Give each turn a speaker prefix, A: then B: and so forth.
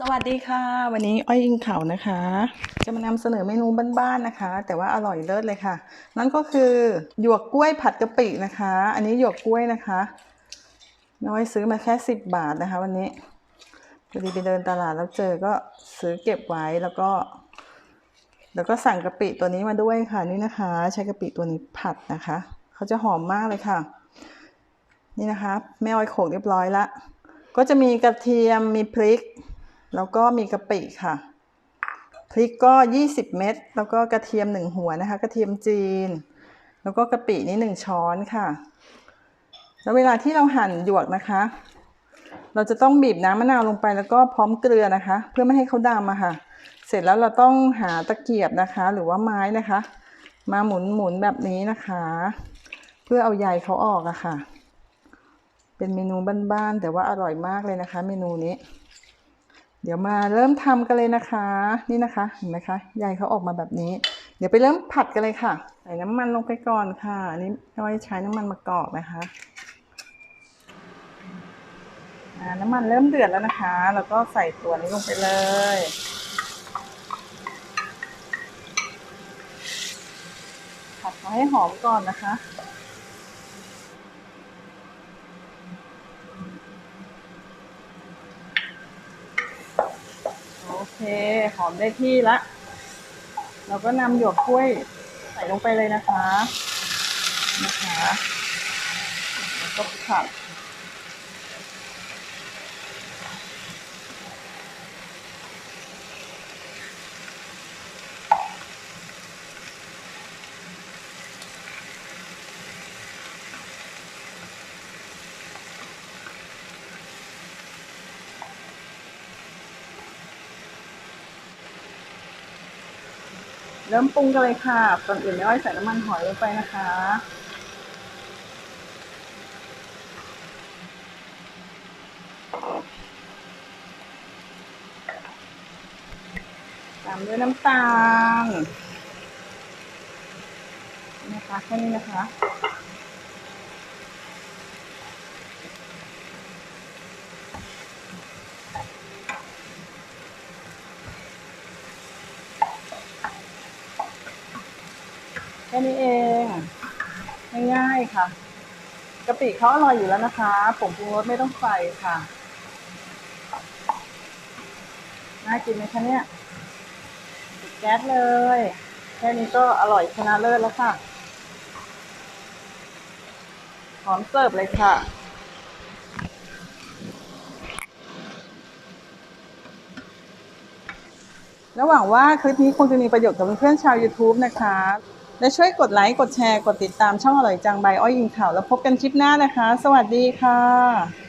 A: สวัสดีค่ะ วันนี้อ้อยอิงเขานะคะ จะมานำเสนอเมนูบ้านๆนะคะ แต่ว่าอร่อยเลิศเลยค่ะ นั่นก็คือหยวกกล้วยผัดกะปินะคะ อันนี้หยวกกล้วยนะคะน้อยซื้อมาแค่สิบบาทนะคะ วันนี้พอดีไปเดินตลาดแล้วเจอก็ซื้อเก็บไว้แล้วก็ แล้วก็สั่งกะปิตัวนี้มาด้วยค่ะนี่นะคะ ใช้กะปิตัวนี้ผัดนะคะเขาจะหอมมากเลยค่ะ นี่นะคะแม่อ้อยโขลกเรียบร้อยละก็จะมีกระเทียมมีพริก แล้วก็มีกะปิค่ะพริกก็ 20 เม็ดแล้วก็กระเทียมหนึ่งหัวนะคะกระเทียมจีน แล้วก็กะปินี่หนึ่งช้อนค่ะ แล้วเวลาที่เราหั่นหยวกนะคะ เราจะต้องบีบน้ำมะนาวลงไปแล้วก็พร้อมเกลือนะคะ เพื่อไม่ให้เขาดำอะค่ะ เสร็จแล้วเราต้องหาตะเกียบนะคะ หรือว่าไม้นะคะ มาหมุนหมุนแบบนี้นะคะ เพื่อเอาใยเขาออกอะค่ะ เป็นเมนูบ้านๆแต่ว่าอร่อยมากเลยนะคะ เมนูนี้ เดี๋ยวมาเริ่มทำกันเลยนะคะ นี่นะคะเห็นไหมคะใยเขาออกมาแบบนี้ เดี๋ยวไปเริ่มผัดกันเลยค่ะ ใส่น้ำมันลงไปก่อนค่ะอันนี้เอาไว้ใช้น้ำมันมะกอกนะคะอ่าน้ำมันเริ่มเดือดแล้วนะคะ แล้วก็ใส่ตัวนี้ลงไปเลย ผัดให้หอมก่อนนะคะ เค หอมได้ที่ละ เราก็นำหยวกกล้วยใส่ลงไปเลยนะคะ นะคะแล้วก็ผัด เริ่มปรุงกันเลยค่ะ ก่อนอื่นไม่อ้อยใส่น้ำมันหอยลงไปนะคะ ตามด้วยน้ำตาล นะคะแค่นี้นะคะ ค่นี้เองง่ายๆค่ะกะปิเขาอร่อยอยู่แล้วนะคะผงปรุงรสไม่ต้องใส่ค่ะน่ากินไหมคะเนี่ยปิดแก๊สเลย แค่นี้ก็อร่อยชนะเลิศแล้วค่ะพร้อมเสิร์ฟเลยค่ะระหว่างว่าคลิปนี้คงจะมีประโยชน์กับเพื่อนๆชาว YouTube นะคะ และช่วยกดไลค์กดแชร์กดติดตามช่องอร่อยจังใบอ้อยยิงข่าวแล้วพบกันคลิปหน้านะคะ สวัสดีค่ะ